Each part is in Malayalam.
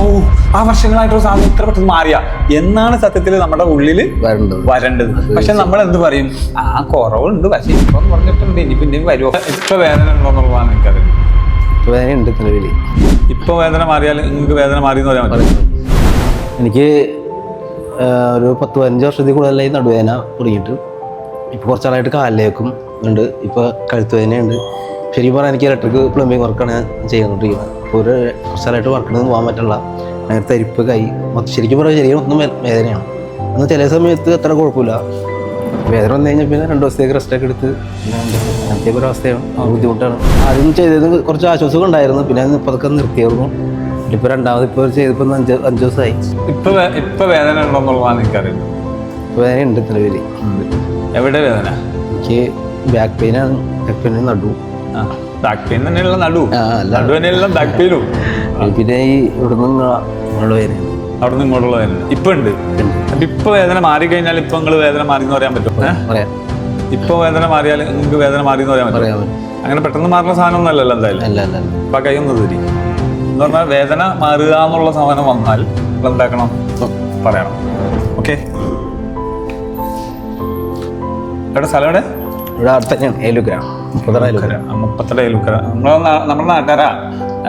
ഔ, ആ വർഷങ്ങളായിട്ടുള്ള സാധനം ഇത്ര പെട്ടെന്ന് മാറിയ. എന്നാണ് സത്യത്തിൽ നമ്മുടെ ഉള്ളിൽ വരേണ്ടത്. വരേണ്ടത്. പക്ഷെ നമ്മൾ എന്ത് പറയും? ആ കുറവുണ്ട് പക്ഷെ ഇപ്പം പറഞ്ഞിട്ടുണ്ട് ഇനി പിന്നെ വരുമോ ഇപ്പൊ വേദന ഉണ്ടോന്നുള്ളതാണ് വേദന ഉണ്ട് നിലവിൽ ഇപ്പൊ വേദന മാറിയാൽ നിങ്ങൾക്ക് വേദന മാറി എന്ന് പറയാൻ പറ്റും എനിക്ക് ഒരു പത്ത് പതിനഞ്ച് വർഷത്തിൽ കൂടുതലായി നടുവേദന തുടങ്ങിയിട്ട്. ഇപ്പോൾ കുറച്ചാളായിട്ട് കാലിലേക്കും ഉണ്ട്. ഇപ്പോൾ കഴുത്ത് വേദനയുണ്ട്. ശരിക്കും പറഞ്ഞാൽ എനിക്ക് ഇലക്ട്രിക് പ്ലംബിംഗ് വർക്കാണ് ഞാൻ ചെയ്തുകൊണ്ടിരിക്കുന്നത് അപ്പോൾ ഒരു സ്ഥലമായിട്ട് വർക്കിനൊന്നും പോകാൻ പറ്റില്ല അങ്ങനെ തരിപ്പ് കൈ. ശരിക്കും പറഞ്ഞാൽ ശരീരം ഒന്നും വേദനയാണ്. അന്ന് ചില സമയത്ത് അത്ര കുഴപ്പമില്ല. വേദന വന്നു കഴിഞ്ഞാൽ പിന്നെ രണ്ട് ദിവസത്തേക്ക് റെസ്റ്റൊക്കെ എടുത്ത് അങ്ങനത്തെ ഒരു അവസ്ഥയാണ്. ബുദ്ധിമുട്ടാണ്. ആദ്യം ചെയ്തത് കുറച്ച് ആശ്വാസമൊക്കെ ഉണ്ടായിരുന്നു. പിന്നെ ഇപ്പോൾ അതൊക്കെ നിർത്തിയായിരുന്നു ഇപ്പോൾ രണ്ടാമത് ഇപ്പോൾ ചെയ്തപ്പോൾ അഞ്ച് അഞ്ച് ദിവസമായി ഇപ്പോൾ ഇപ്പോൾ ഇപ്പൊ വേദന ഉണ്ടോന്നുള്ളതാണ് എനിക്കറിയുന്നത് ഇപ്പോൾ ഉണ്ട് നിലവിൽ എവിടെ വേദന? എനിക്ക് ബാക്ക് പെയിനാണ് ബാക്ക് പെയിൻ നടു. ആ ബാക്ക് പെയിൻ തന്നെയുള്ള നടു. നടു തന്നെയുള്ള ബാക്ക് പെയിനും പിന്നെ ഈ ഇവിടുന്ന് അവിടെ നിന്ന് ഇങ്ങോട്ടുള്ള വേദന ഇപ്പൊ ഉണ്ട് ഇപ്പൊ വേദന മാറി കഴിഞ്ഞാൽ ഇപ്പൊ നിങ്ങൾ വേദന മാറി എന്ന് പറയാൻ പറ്റും? ഇപ്പൊ വേദന മാറിയാൽ നിങ്ങൾക്ക് വേദന മാറി എന്ന് പറയാൻ പറ്റും. അങ്ങനെ പെട്ടെന്ന് മാറുന്ന സാധനം അല്ലല്ലോ എന്തായാലും. അപ്പൊ കൈ ഒന്ന് തരി എന്ന് പറഞ്ഞാൽ വേദന മാറുക എന്നുള്ള സാധനം വന്നാൽ എന്താക്കണം? പറയണം. ഓക്കെ. എവിടെ സ്ഥലം എവിടെ? ഇവിടെ അടുത്ത് ഏലുഗ്രാം നമ്മളെ നമ്മുടെ നാട്ടുകാരാ.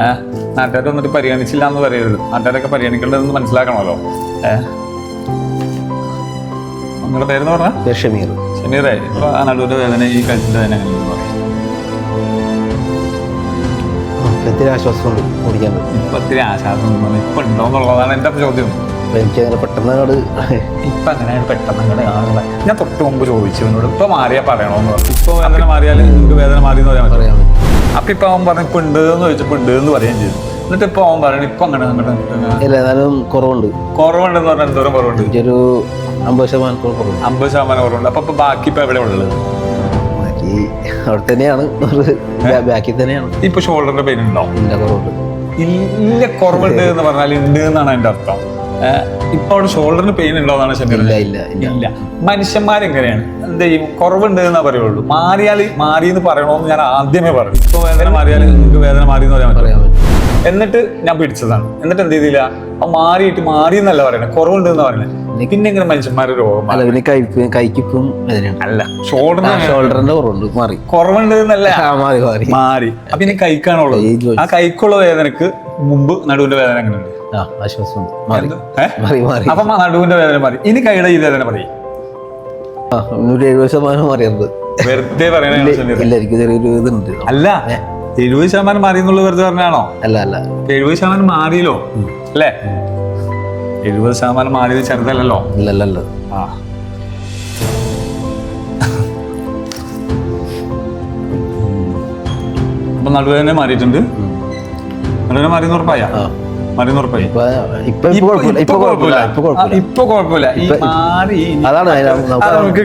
ഏഹ് നാട്ടുകാർ വന്നിട്ട് പരിഗണിച്ചില്ല എന്ന് പറയരുത്. നാട്ടുകാരൊക്കെ പരിഗണിക്കേണ്ടതെന്ന് മനസ്സിലാക്കണമല്ലോ. ഏഹ് നിങ്ങളുടെ പേരെന്ന് പറഞ്ഞാൽ പേര് ഷമീർ. ഷമീറേ ഇപ്പൊ നടുവിന്റെ വേദന ഈ കഴിച്ചിട്ട് വേദന ഒത്തിരി ആശ്വാസമുണ്ട് ഓടിക്കാൻ പറ്റും ഇപ്പൊ ഇത്തിരി ആശ്വാസം ഇപ്പൊ ഉണ്ടോ എന്നുള്ളതാണ് എന്റെ ചോദ്യം. അപ്പം എനിക്ക് അങ്ങനെ പെട്ടെന്ന് അങ്ങോട്ട് ഇപ്പൊ അങ്ങനെയാണ് പെട്ടെന്ന് അങ്ങോട്ട് കാണുന്നത് ഞാൻ തൊട്ട് മുമ്പ് ചോദിച്ചു എന്നോട് ഇപ്പൊ മാറിയാ പറയണോന്ന് പറഞ്ഞു. ഇപ്പൊ വേദന മാറിയാൽ നിങ്ങൾക്ക് വേദന മാറിയെന്ന് എന്ന് പറയാൻ പറയാൻ പറ്റും. അപ്പൊ ഇപ്പൊ അവൻ പറഞ്ഞു ഇപ്പൊ ഉണ്ട് എന്ന് ചോദിച്ചപ്പോ ഉണ്ട് എന്ന് പറയുകയും ചെയ്തു. എന്നിട്ട് ഇപ്പൊ അവൻ പറയണ ഇപ്പൊ അങ്ങനെ അങ്ങോട്ട് ഇല്ല എന്നാലും കുറവുണ്ട്. കുറവുണ്ടെന്ന് പറഞ്ഞാൽ എന്തോരം കുറവുണ്ട്? എനിക്കൊരു അമ്പത് ശതമാനം കുറവുണ്ട്. അമ്പത് ശതമാനം കുറവുണ്ട്. അപ്പൊ ഇപ്പൊ ബാക്കി ഇപ്പൊ എവിടെ ഉള്ളത്? ബാക്കി അവിടെ തന്നെയാണ്. ഒരു തന്നെയാണ്. ഇപ്പൊ ഷോൾഡറിന്റെ പെയിൻ ഉണ്ടോ? ഇല്ല കുറവുണ്ട്. ഇല്ല കുറവുണ്ട് എന്ന് പറഞ്ഞാൽ ഉണ്ട് എന്നാണ് എന്റെ അർത്ഥം. ഇപ്പൊ അവിടെ ഷോൾഡറിന് പെയിൻ ഉണ്ടോ എന്നാണ് ശരി ഇല്ല മനുഷ്യന്മാരെങ്ങനെയാണ്? എന്ത് ചെയ്യും കുറവുണ്ട് എന്നാ പറയുള്ളൂ. മാറിയാൽ മാറി എന്ന് പറയണമെന്ന് ഞാൻ ആദ്യമേ പറഞ്ഞു ഇപ്പൊ വേദന മാറിയാൽ നിങ്ങൾക്ക് വേദന മാറി എന്ന് പറയാൻ പറ്റും. എന്നിട്ട് ഞാൻ പിടിച്ചതാണ്. എന്നിട്ട് എന്ത് ചെയ്തില്ല? അപ്പൊ മാറിയിട്ട് മാറി എന്നല്ല പറയണേ. കുറവുണ്ട് എന്ന് പറയണേ. പിന്നെ എങ്ങനെ മനുഷ്യന്മാരെ രോഗം? അല്ല പിന്നെ കൈപ്പ് കൈക്കിപ്പം വേദനയാണ്. അല്ല ഷോൾഡറിന് ഷോൾഡറിന്റെ കുറവുണ്ട്. മാറി. കുറവുണ്ട് എന്നല്ല. മാറി മാറി. മാറി. അപ്പൊ ഇനി കൈക്കാണുള്ളത്. ആ കൈക്കുള്ള വേദനക്ക് മുമ്പ് നടുവിന്റെ വേദന എങ്ങനെയുണ്ട് ആ ആശ്വാസമുണ്ട് മാറി. എന്ത്? ഏ? മാറി. മാറി അപ്പൊ നടുവിന്റെ വേദന മാറി. ഇനി കൈയുടെ ഈ വേദന മതി എഴുപത് ശതമാനം മാറിയത്. വെറുതെ അല്ല എഴുപത് ശതമാനം മാറി എന്നുള്ളത് വെറുതെ പറഞ്ഞാണോ അല്ല അല്ല. എഴുപത് ശതമാനം മാറിയല്ലോ. അല്ലേ? എഴുപത് ശതമാനം മാറിയത് ചെറുതല്ലല്ലോ. ഇല്ല അല്ല അല്ല ആ. അപ്പൊ നടുവേദന മാറിയിട്ടുണ്ട്. നടുവേദന മരുന്ന് ഉറപ്പായ? ആ. മാറിയെന്ന് ഉറപ്പായി? ഇപ്പൊ കുഴപ്പമില്ല ഇപ്പൊ ഈ മാറി നമുക്ക്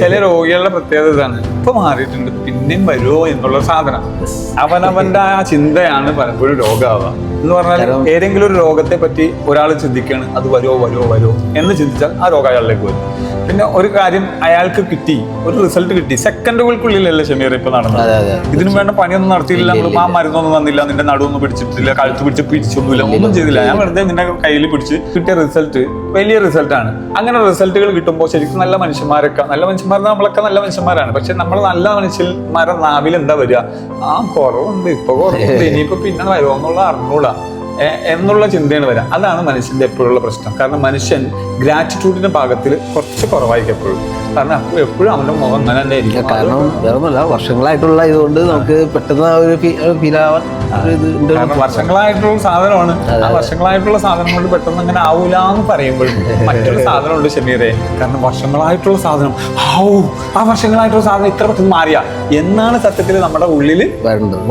ചില രോഗികളുടെ പ്രത്യേകത ഇതാണ്. ഇപ്പൊ മാറിയിട്ടുണ്ട് പിന്നെയും വരുമോ എന്നുള്ള സാധനം. അവനവന്റെ ആ ചിന്തയാണ് പലപ്പോഴും രോഗമാവുക എന്ന് പറഞ്ഞാൽ ഏതെങ്കിലും ഒരു രോഗത്തെ പറ്റി ഒരാൾ ചിന്തിക്കുകയാണ് അത് വരുമോ വരുമോ വരുമോ എന്ന് ചിന്തിച്ചാൽ ആ രോഗം അയാളിലേക്ക് വരും. പിന്നെ ഒരു കാര്യം അയാൾക്ക് കിട്ടി ഒരു റിസൾട്ട് കിട്ടി. സെക്കൻഡുകൾക്കുള്ളിലല്ലേ ഷമീർ ഇപ്പൊ നടന്നത്? ഇതിനു വേണ്ട പണിയൊന്നും നടത്തിയില്ല. നമ്മൾ ആ മരുന്നൊന്നും തന്നില്ല. നിന്റെ നടുവൊന്നും പിടിച്ചിട്ടില്ല. കഴുത്ത് പിടിച്ച് പിടിച്ചൊന്നുമില്ല. ഒന്നും ചെയ്തില്ല. ഞാൻ വെറുതെ നിന്റെ കയ്യിൽ പിടിച്ച് കിട്ടിയ റിസൾട്ട് വലിയ റിസൾട്ടാണ് അങ്ങനെ റിസൾട്ടുകൾ കിട്ടുമ്പോൾ ശരിക്കും നല്ല മനുഷ്യന്മാരൊക്കെ നല്ല മനുഷ്യന്മാർ നമ്മളൊക്കെ നല്ല മനുഷ്യന്മാരാണ്. പക്ഷെ നമ്മൾ നല്ല മനുഷ്യന്മാരെ നാവിൽ എന്താ വരിക? ആ കുറവുണ്ട്. ഇപ്പൊ കുറവുണ്ട്. ഇനിയിപ്പോ പിന്നെ വരുമോ എന്നുള്ള അറിഞ്ഞൂടാ. എന്നുള്ള ചിന്തയാണ് വരിക അതാണ് മനുഷ്യന്റെ എപ്പോഴുള്ള പ്രശ്നം. കാരണം മനുഷ്യൻ ഗ്രാറ്റിറ്റ്യൂഡിന്റെ ഭാഗത്തിൽ കുറച്ച് കുറവായിരിക്കും എപ്പോഴും. കാരണം അപ്പോൾ എപ്പോഴും അവന്റെ മുഖം അങ്ങനെ തന്നെ ആയിരിക്കും. കാരണം വേറൊന്നുമല്ല വർഷങ്ങളായിട്ടുള്ള ഇതുകൊണ്ട് നമുക്ക് പെട്ടെന്ന് ആ ഒരു ഫീൽ ആവാൻ വർഷങ്ങളായിട്ടുള്ള സാധനമാണ്. ആ വർഷങ്ങളായിട്ടുള്ള സാധനം കൊണ്ട് പെട്ടെന്ന് അങ്ങനെ ആവൂല എന്ന് പറയുമ്പോഴും മറ്റൊരു സാധനമുണ്ട് ഷമീറെ. കാരണം വർഷങ്ങളായിട്ടുള്ള സാധനം. ഔ ആ വർഷങ്ങളായിട്ടുള്ള സാധനം ഇത്ര പെട്ടെന്ന് മാറിയ. എന്നാണ് സത്യത്തിൽ നമ്മുടെ ഉള്ളിൽ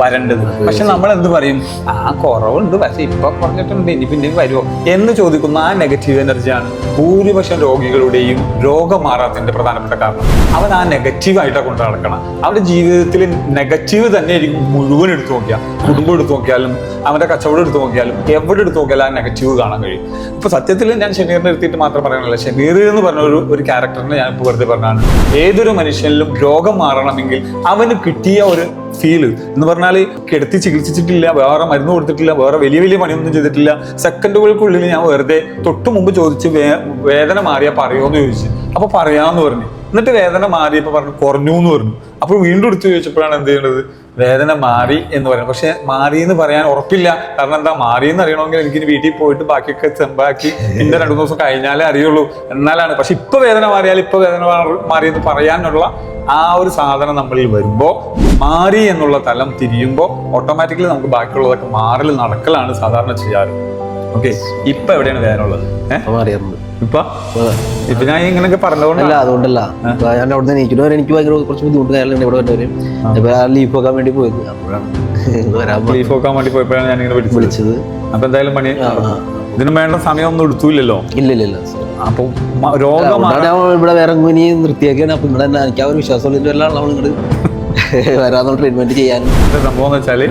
വരേണ്ടത്. പക്ഷെ നമ്മൾ എന്ത് പറയും? ആ കുറവുണ്ട് പക്ഷെ ഇപ്പൊ പറഞ്ഞിട്ടുണ്ട് ഇനി പിന്നെ വരുമോ എന്ന് ചോദിക്കുന്ന ആ നെഗറ്റീവ് എനർജിയാണ് ഭൂരിപക്ഷം രോഗികളുടെയും രോഗം മാറാത്തതിന്റെ പ്രധാനപ്പെട്ട കാരണം. അവൻ ആ നെഗറ്റീവായിട്ടാണ് കൊണ്ട് നടക്കണം. അവന്റെ ജീവിതത്തിൽ നെഗറ്റീവ് തന്നെ ആയിരിക്കും മുഴുവൻ എടുത്തു നോക്കിയാൽ. കുടുംബം എടുത്തു നോക്കിയാലും അവന്റെ കച്ചവടം എടുത്തു നോക്കിയാലും എവിടെ എടുത്തു നോക്കിയാലും ആ നെഗറ്റീവ് കാണാൻ കഴിയും. ഇപ്പൊ സത്യത്തിൽ ഞാൻ ഷമീറിനെ എടുത്തിട്ട് മാത്രം പറയാനല്ല. ഷമീർ എന്ന് പറഞ്ഞ ഒരു ഒരു ക്യാരക്ടറിനെ ഞാൻ ഇപ്പോൾ വെറുതെ പറഞ്ഞാണ് ഏതൊരു മനുഷ്യനിലും രോഗം മാറണമെങ്കിൽ അവന് കിട്ടിയ ഒരു ഫീൽ എന്ന് പറഞ്ഞാൽ കിടത്തി ചികിത്സിച്ചിട്ടില്ല വേറെ മരുന്ന് കൊടുത്തിട്ടില്ല വേറെ വലിയ വലിയ പണിയൊന്നും ചെയ്തിട്ടില്ല. സെക്കൻഡുകൾക്കുള്ളിൽ ഞാൻ വെറുതെ തൊട്ടു മുമ്പ് ചോദിച്ച് വേ- വേദന മാറിയാൽ പറയുമോ എന്ന് ചോദിച്ചു. അപ്പോൾ പറയാമെന്ന് പറഞ്ഞു. എന്നിട്ട് വേദന മാറി ഇപ്പൊ പറഞ്ഞു കുറഞ്ഞു എന്ന് പറഞ്ഞു. അപ്പൊ വീണ്ടും എടുത്തു ചോദിച്ചപ്പോഴാണ് എന്ത് ചെയ്യേണ്ടത് വേദന മാറി എന്ന് പറയുന്നത്. പക്ഷെ മാറി എന്ന് പറയാൻ ഉറപ്പില്ല. കാരണം എന്താ മാറി എന്ന് അറിയണമെങ്കിൽ എനിക്ക് വീട്ടിൽ പോയിട്ട് ബാക്കിയൊക്കെ ചെമ്പാക്കി ഇന്ന രണ്ടു ദിവസം കഴിഞ്ഞാലേ അറിയുള്ളൂ. എന്നാലാണ്. പക്ഷെ ഇപ്പൊ വേദന മാറിയാൽ ഇപ്പൊ വേദന മാറി- എന്ന് പറയാനുള്ള ആ ഒരു സാധനം നമ്മളിൽ വരുമ്പോൾ മാറി എന്നുള്ള തലം തിരിയുമ്പോൾ ഓട്ടോമാറ്റിക്കലി നമുക്ക് ബാക്കിയുള്ളതൊക്കെ മാറൽ നടക്കലാണ് സാധാരണ ചെയ്യാറ്. ഓക്കെ ഇപ്പൊ എവിടെയാണ് വേദന ഉള്ളത്? ഏഹ് ഇപ്പൊ? ഞാൻ ഇങ്ങനെയൊക്കെ പറഞ്ഞതുകൊണ്ട്. അല്ല അതുകൊണ്ടല്ല. ഞാൻ അവിടെ നിന്ന് നീക്കിട്ട് എനിക്ക് ഭയങ്കര കുറച്ച് ബുദ്ധിമുട്ട് കാര്യങ്ങളുണ്ട് ഇവിടെ വന്നവരും. ഇപ്പൊ ആ ലീഫ് വെക്കാൻ വേണ്ടി പോയത്. അപ്പോഴാണ്. ലീഫ് വെക്കാൻ വേണ്ടി പോയപ്പോഴാണ് ഞാൻ ഇങ്ങനെ വിളിച്ചത്. അപ്പൊ എന്തായാലും പണി. ഇതിന് വേണ്ട സമയമൊന്നും എടുത്തൂല്ലല്ലോ. ഇല്ല ഇല്ല ഇല്ല അപ്പൊ രോഗം ഇവിടെ വേറെ ഇനി നിർത്തിയാക്കിയാണ് അപ്പൊ ഇവിടെ തന്നെ എനിക്ക് ആ ഒരു വിശ്വാസമുള്ള എല്ലാം നമ്മൾ ഇങ്ങോട്ട് വരാന്നുള്ള ട്രീറ്റ്മെന്റ് ചെയ്യാൻ. സംഭവം എന്ന് വെച്ചാൽ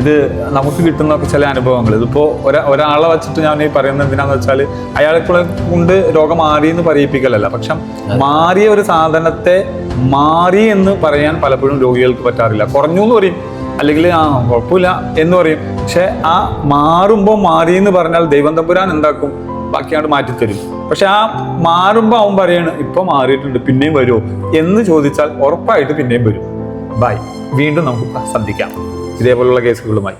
ഇത് നമുക്ക് കിട്ടുന്ന ചില അനുഭവങ്ങൾ. ഇതിപ്പോ ഒരാ ഒരാളെ വെച്ചിട്ട് ഞാൻ ഈ പറയുന്നത് എന്തിനാന്ന് വെച്ചാൽ അയാളെ കൊണ്ട് രോഗം മാറി എന്ന് പറയിപ്പിക്കലല്ല. പക്ഷെ മാറിയ ഒരു സാധനത്തെ മാറി എന്ന് പറയാൻ പലപ്പോഴും രോഗികൾക്ക് പറ്റാറില്ല. കുറഞ്ഞു എന്ന് പറയും. അല്ലെങ്കിൽ ആ കുഴപ്പമില്ല എന്ന് പറയും. പക്ഷെ ആ മാറുമ്പോൾ മാറി എന്ന് പറഞ്ഞാൽ ദൈവം തമ്പുരാൻ എന്താക്കും? ബാക്കിയാണ്ട് മാറ്റിത്തരും. പക്ഷെ ആ മാറുമ്പോൾ അവൻ പറയാണ് ഇപ്പൊ മാറിയിട്ടുണ്ട് പിന്നെയും വരുമോ എന്ന് ചോദിച്ചാൽ ഉറപ്പായിട്ട് പിന്നെയും വരും. ബൈ. വീണ്ടും നമുക്ക് സന്ധിക്കാം. ഇതേപോലുള്ള കേസുകളുമായി.